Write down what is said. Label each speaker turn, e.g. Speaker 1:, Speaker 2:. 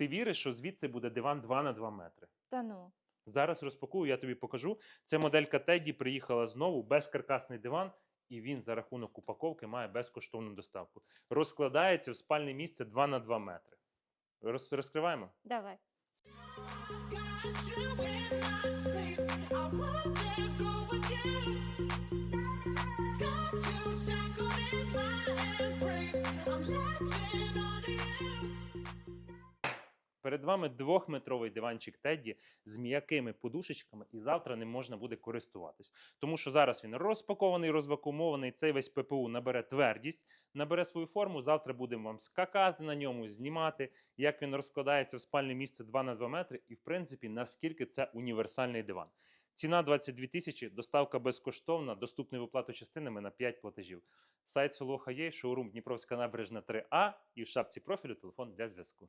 Speaker 1: Ти віриш, що звідси буде диван 2 на 2 метри?
Speaker 2: Та ну.
Speaker 1: Зараз розпакую, я тобі покажу. Це моделька Теді приїхала знову, безкаркасний диван, і він за рахунок упаковки має безкоштовну доставку. Розкладається в спальне місце 2 на 2 метри. Роз, розкриваємо?
Speaker 2: Давай.
Speaker 3: Got you in my space. I wanna go with. Got you shackled in my embrace. I'm latching onto you.
Speaker 1: Перед вами двохметровий диванчик Тедді з м'якими подушечками, і завтра ним можна буде користуватись. Тому що зараз він розпакований, розвакумований, цей весь ППУ набере твердість, набере свою форму. Завтра будемо вам скакати на ньому, знімати, як він розкладається в спальне місце 2 на 2 метри, і в принципі, наскільки це універсальний диван. Ціна 22 тисячі, доставка безкоштовна, доступний в оплату частинами на 5 платежів. Сайт Солоха є, шоурум Дніпровська набережна 3А і в шапці профілю телефон для зв'язку.